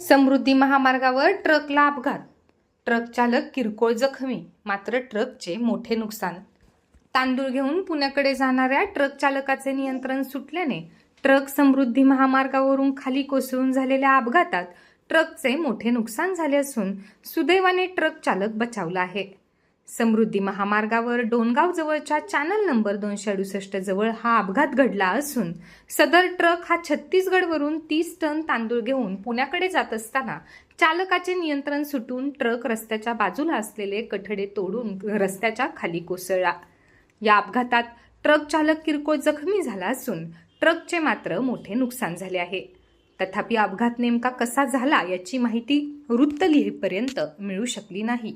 समृद्धी महामार्गावर ट्रकला अपघात. ट्रक चालक किरकोळ जखमी मात्र ट्रकचे मोठे नुकसान. तांदूळ घेऊन पुण्याकडे जाणाऱ्या ट्रक चालकाचे नियंत्रण सुटल्याने ट्रक समृद्धी महामार्गावरून खाली कोसळून झालेल्या अपघातात ट्रकचे मोठे नुकसान झाले असून सुदैवाने ट्रक चालक बचावला आहे. समृद्धी महामार्गावर डोनगाव जवळच्या चॅनल नंबर दोनशे अडुसष्ट जवळ हा अपघात घडला असून सदर ट्रक हा छत्तीसगडवरून तीस टन तांदूळ घेऊन पुण्याकडे जात असताना चालकाचे नियंत्रण सुटून ट्रक रस्त्याच्या बाजूला असलेले कठडे तोडून रस्त्याच्या खाली कोसळला. या अपघातात ट्रक चालक किरकोळ जखमी झाला असून ट्रकचे मात्र मोठे नुकसान झाले आहे. तथापि अपघात नेमका कसा झाला याची माहिती वृत्त लिहिपर्यंत मिळू शकली नाही.